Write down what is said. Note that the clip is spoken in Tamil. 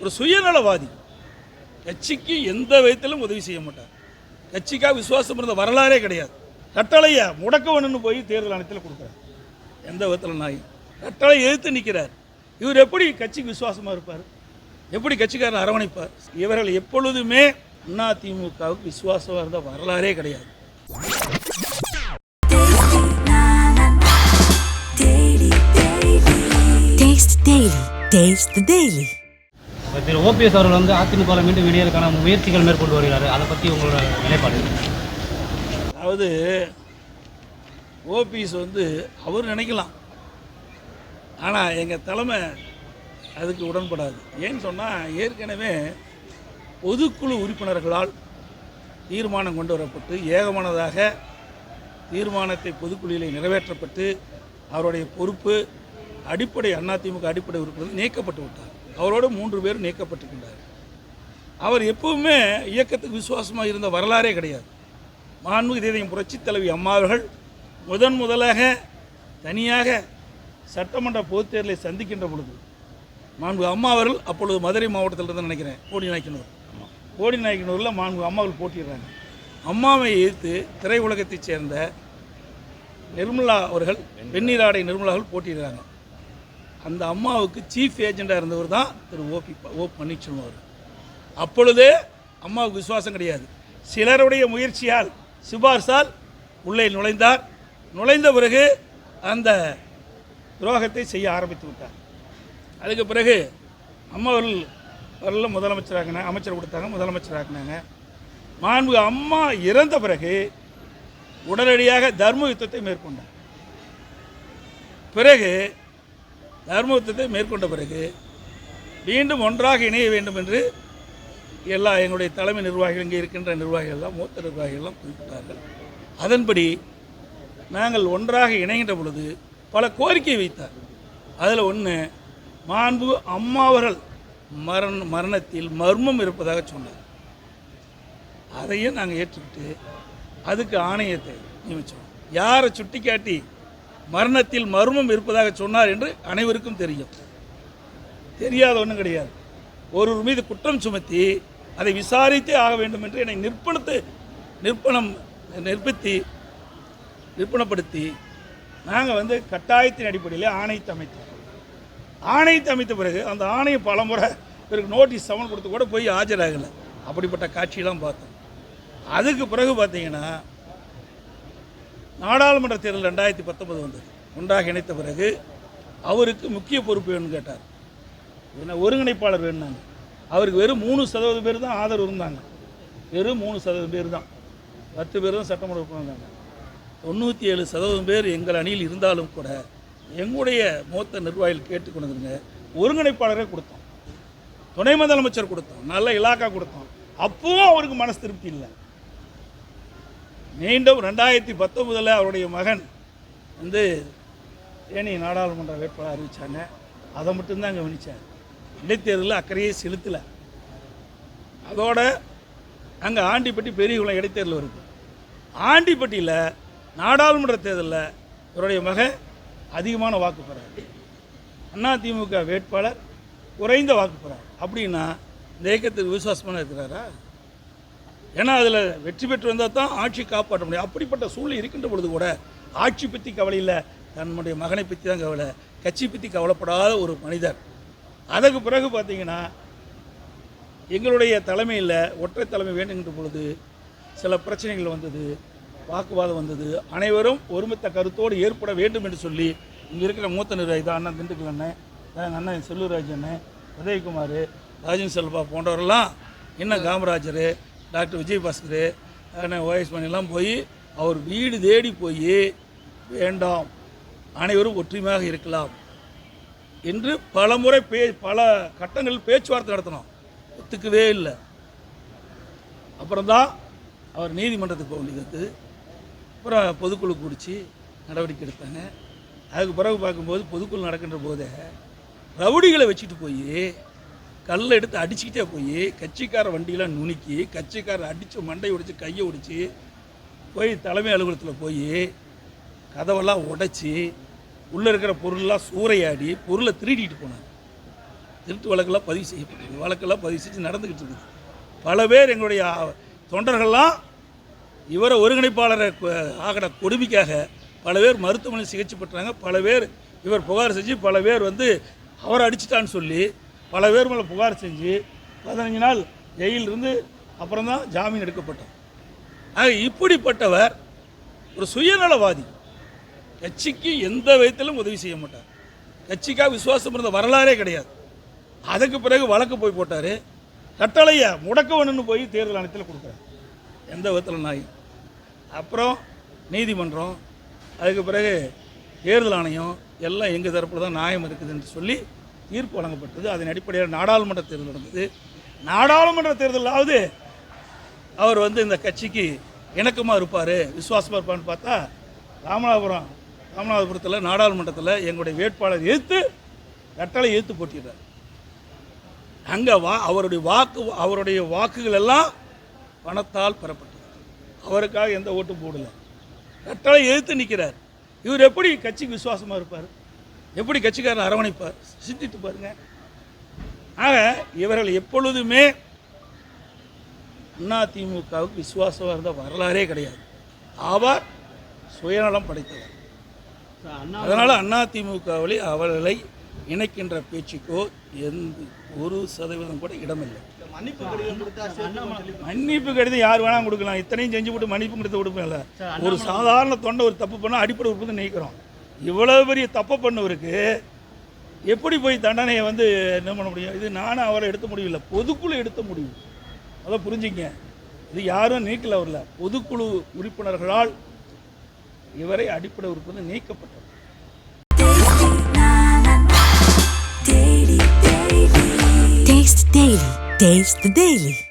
ஒரு சுயநலவாதி. கட்சிக்கு எந்த விதத்திலும் உதவி செய்ய மாட்டார். கட்சிக்காக விசுவாசம் இருந்த வரலாறே கிடையாது. கட்டளையை முடக்க போய் தேர்தல் ஆணையத்தில் கொடுக்குறார். எந்த விதத்தில் நாய்? கட்டளை எதிர்த்து நிற்கிறார் இவர் எப்படி கட்சிக்கு விசுவாசமாக இருப்பார்? எப்படி கட்சிக்காரன் அரவணைப்பார்? இவர்கள் எப்பொழுதுமே அதிமுகவுக்கு விசுவாசமாக இருந்த வரலாறே கிடையாது. Taste the Daily. திரு ஓபிஎஸ் அவர்கள் வந்து அதிமுகவில் மீண்டும் இணையதற்கான முயற்சிகள் மேற்கொண்டு வருகிறார். அதை பற்றி உங்களோட நிலைப்பாடு அதாவது ஓபிஎஸ் வந்து அவர் நினைக்கலாம். ஆனால் எங்கள் தலைமை அதுக்கு உடன்படாது. ஏன்னு சொன்னால் ஏற்கனவே பொதுக்குழு உறுப்பினர்களால் தீர்மானம் கொண்டு வரப்பட்டு ஏகமானதாக தீர்மானத்தை பொதுக்குழுவில் நிறைவேற்றப்பட்டு அவருடைய பொறுப்பு அடிப்படை அதிமுக அடிப்படை உறுப்பினர் நீக்கப்பட்டு விட்டார் அவரோடு மூன்று பேர் நீக்கப்பட்டிருக்கின்றார் அவர் எப்பவுமே இயக்கத்துக்கு விசுவாசமாக இருந்த வரலாறே கிடையாது. மாண்புமிகு இதயம் புரட்சித் தலைவி அம்மாவர்கள் முதன் முதலாக தனியாக சட்டமன்ற பொதுத் தேர்தலை சந்திக்கின்ற பொழுது மாண்பு அம்மா அவர்கள் அப்பொழுது மதுரை மாவட்டத்தில் இருந்து நினைக்கிறேன் கோடி நாய்க்கினூர். கோடி நாய்க்கினூரில் மாண்பு அம்மாவர்கள் போட்டிடுறாங்க அம்மாவை எதிர்த்து திரையுலகத்தைச் சேர்ந்த நிர்மலா அவர்கள் வெந்நீராடை நிர்மலாவில் போட்டியிடுறாங்க. அந்த அம்மாவுக்கு சீஃப் ஏஜெண்டாக இருந்தவர் தான் திரு ஓபி ஓ பன்னீர்செல்வம் அவர். அப்பொழுதே அம்மாவுக்கு விசுவாசம் கிடையாது. சிலருடைய முயற்சியால் சிபார்சால் உள்ளே நுழைந்தார். நுழைந்த பிறகு அந்த துரோகத்தை செய்ய ஆரம்பித்து விட்டார். அதுக்கு பிறகு அம்மா அவர்கள் அவர்கள் முதலமைச்சராகின அமைச்சர் கொடுத்தாங்க முதலமைச்சராகினாங்க மாண்பு அம்மா இறந்த பிறகு உடனடியாக தர்ம யுத்தத்தை மேற்கொண்டார். பிறகு தர்மயுத்தத்தை மேற்கொண்ட பிறகு மீண்டும் ஒன்றாக இணைய வேண்டும் என்று எல்லா எங்களுடைய தலைமை நிர்வாகிகள் இங்கே இருக்கின்ற நிர்வாகிகள்லாம் மூத்த நிர்வாகிகள்லாம் குறிப்பிட்டார்கள். அதன்படி நாங்கள் ஒன்றாக இணைகின்ற பொழுது பல கோரிக்கை வைத்தார். அதில் ஒன்று மாண்பு அம்மாவர்கள் மரண மரணத்தில் மர்மம் இருப்பதாக சொன்னார். அதையும் நாங்கள் ஏற்றுக்கிட்டு அதுக்கு ஆணையத்தை நியமித்தோம். யாரை சுட்டிக்காட்டி மரணத்தில் மர்மம் இருப்பதாக சொன்னார் என்று அனைவருக்கும் தெரியும். தெரியாத ஒன்றும் கிடையாது. ஒருவர் மீது குற்றம் சுமத்தி அதை விசாரித்தே ஆக வேண்டும் என்று என்னை நிற்பணத்து நிற்பணம் நிற்பித்தி நிற்பணப்படுத்தி நாங்கள் வந்து கட்டாயத்தின் அடிப்படையில் ஆணையத்தை அமைத்தோம். ஆணையத்தை அமைத்த பிறகு அந்த ஆணையம் பலமுறை இவருக்கு நோட்டீஸ் சமன் கொடுத்து கூட போய் ஆஜராகலை. அப்படிப்பட்ட காட்சியெல்லாம் பார்த்தோம். அதுக்கு பிறகு பார்த்தீங்கன்னா நாடாளுமன்ற தேர்தல் ரெண்டாயிரத்தி பத்தொன்பது வந்தது ஒன்றாக இணைத்த பிறகு அவருக்கு முக்கிய பொறுப்பு வேணும்னு கேட்டார். என்ன ஒருங்கிணைப்பாளர் வேணுனாங்க அவருக்கு வெறும் மூணு சதவீதம் பேர் தான் ஆதரவு இருந்தாங்க. வெறும் மூணு சதவீதம் பேர் தான். பத்து பேர் தான் சட்டமன்ற உறுப்பினர் தொண்ணூற்றி ஏழு சதவீதம் பேர் எங்கள் அணியில் இருந்தாலும் கூட எங்களுடைய மூத்த நிர்வாகிகள் கேட்டுக்கொண்டுங்க ஒருங்கிணைப்பாளரே கொடுத்தோம். துணை முதலமைச்சர் கொடுத்தோம். நல்ல இலாக்கா கொடுத்தோம். அப்பவும் அவருக்கு மனசு திருப்தி இல்லை. மீண்டும் ரெண்டாயிரத்தி பத்தொன்பதில் அவருடைய மகன் வந்து தேனி நாடாளுமன்ற வேட்பாளர் அறிவித்தாங்க அதை மட்டும்தான் கவனித்தார் இடைத்தேர்தலில் அக்கறையே செலுத்தலை. அதோட அங்கே ஆண்டிப்பட்டி பெரியகுளம் இடைத்தேர்தல் வருது. ஆண்டிப்பட்டியில் நாடாளுமன்ற தேர்தலில் இவருடைய மகன் அதிகமான வாக்கு பெறார். அதிமுக வேட்பாளர் குறைந்த வாக்கு பெறார். அப்படின்னா இந்த இயக்கத்துக்கு விசுவாசமான இருக்கிறாரா? ஏன்னா அதில் வெற்றி பெற்று வந்தால் தான் ஆட்சி காப்பாற்ற முடியும். அப்படிப்பட்ட சூழ்நிலை இருக்கின்ற பொழுது கூட ஆட்சி பற்றி கவலை இல்லை. தன்னுடைய மகனை பற்றி தான் கவலை. கட்சி பற்றி கவலைப்படாத ஒரு மனிதர். அதற்கு பிறகு பார்த்தீங்கன்னா எங்களுடைய தலைமையில் ஒற்றை தலைமை வேண்டுகின்ற பொழுது சில பிரச்சனைகள் வந்தது வாக்குவாதம் வந்தது. அனைவரும் ஒருமித்த கருத்தோடு ஏற்பட வேண்டும் என்று சொல்லி இங்கே இருக்கிற மூத்த நிர்வாகி தான் அண்ணன் திண்டுக்கல் அண்ணன் எங்கள் அண்ணன் செல்லூர்ராஜ் அண்ணன் உதயகுமார் ராஜன் செல்வா போன்றவரெல்லாம் இன்னும் காமராஜர் டாக்டர் விஜயபாஸ்கர் அண்ணன் ஓஎஸ் மணிலாம் போய் அவர் வீடு தேடி போய் வேண்டாம். அனைவரும் ஒற்றுமையாக இருக்கலாம். என்று பல முறை பே பல கட்டங்களில் பேச்சுவார்த்தை நடத்தினோம். ஒத்துக்கவே இல்லை. அப்புறம்தான் அவர் நீதிமன்றத்துக்கு போக வேண்டியது. அப்புறம் பொதுக்குழு கூடிச்சு நடவடிக்கை எடுத்தாங்க. அதுக்கு பிறகு பார்க்கும்போது பொதுக்குழு நடக்கின்ற போதே ரவுடிகளை வச்சுட்டு போய் கல்லை எடுத்து அடிச்சுக்கிட்டே போய் கட்சிக்கார வண்டியெலாம் நுணுக்கி கட்சிக்காரரை அடித்து மண்டை உடைச்சு கையை உடைச்சி போய் தலைமை அலுவலகத்தில் போய் கதவெல்லாம் உடைச்சி உள்ளே இருக்கிற பொருள்லாம் சூறையாடி பொருளை திருடிட்டு போனாங்க திருட்டு வழக்கெல்லாம் பதிவு செய்யப்பட்டது. வழக்கெல்லாம் பதிவு செஞ்சு நடந்துக்கிட்டு இருக்குது. பல பேர் எங்களுடைய தொண்டர்கள்லாம் இவரை ஒருங்கிணைப்பாளரை ஆகிற கொடுமைக்காக பல பேர் மருத்துவமனை சிகிச்சை பெற்றாங்க. பல பேர் இவர் புகார் செஞ்சு பல பேர் வந்து அவரை அடிச்சிட்டான்னு சொல்லி பல பேர் மேலே புகார் செஞ்சு பதினஞ்சு நாள் ஜெயிலில் இருந்து அப்புறம் தான் ஜாமீன் எடுக்கப்பட்டோம் ஆக இப்படிப்பட்டவர் ஒரு சுயநலவாதி. கட்சிக்கு எந்த விதத்திலும் உதவி செய்ய மாட்டார். கட்சிக்காக விசுவாசம் இருந்த வரலாறே கிடையாது. அதுக்கு பிறகு வழக்கு போய் போட்டார். கட்டளையை முடக்க வேணும்னு போய் தேர்தல் ஆணையத்தில் கொடுக்குறாரு. எந்த விதத்தில் நாய். அப்புறம் நீதிமன்றம் அதுக்கு பிறகு தேர்தல் ஆணையம் எல்லாம் எங்கள் தரப்பில் தான் நியாயம் இருக்குதுன்னு சொல்லி தீர்ப்பு வழங்கப்பட்டது. அதன் அடிப்படையில் நாடாளுமன்ற தேர்தல் நடந்தது. நாடாளுமன்ற தேர்தலாவது அவர் வந்து இந்த கட்சிக்கு இணக்கமாக இருப்பார் விசுவாசமாக இருப்பான்னு பார்த்தா ராமநாதபுரம் ராமநாதபுரத்தில் நாடாளுமன்றத்தில் எங்களுடைய வேட்பாளர் எதிர்த்து கட்டளை எதிர்த்து போட்டிடுறார். அங்கே வா அவருடைய வாக்கு அவருடைய வாக்குகள் எல்லாம் பணத்தால் பெறப்பட்டது. அவருக்காக எந்த ஓட்டும் போடலை. கட்டளை எதிர்த்து நிற்கிறார் இவர் எப்படி கட்சிக்கு விசுவாசமாக இருப்பார்? எப்படி கட்சிக்காரன் அரவணைப்பார் சிந்தித்து பாருங்க. ஆக இவர்கள் எப்பொழுதுமே அதிமுகவுக்கு விசுவாசமாக இருந்த வரலாறே கிடையாது. அவர் சுயநலம் படைத்தவர். அதனால் அதிமுகவில் அவர்களை இணைக்கின்ற பேச்சுக்கோ எந்த ஒரு சதவீதம் கூட இடமில்லை. மன்னிப்பு கடிதம் யார் வேணாலும் கொடுக்கலாம். இத்தனையும் செஞ்சு போட்டு மன்னிப்பு கடிதம் கொடுப்பேன்ல ஒரு சாதாரண தொண்டை ஒரு தப்பு பண்ணால் அடிப்படை உறுப்பு நீக்கிறோம். இவ்வளவு பெரிய தப்பு பண்ணவருக்கு எப்படி போய் தண்டனையை வந்து என்ன பண்ண முடியும்? இது நானும் அவரை எடுத்த முடியல. பொதுக்குழு எடுத்த முடிவு. அதை புரிஞ்சுங்க. இது யாரும் நீக்கல அவரில். பொதுக்குழு உறுப்பினர்களால் இவரை அடிப்படை உறுப்பினர் நீக்கப்பட்டது Taste the Daily.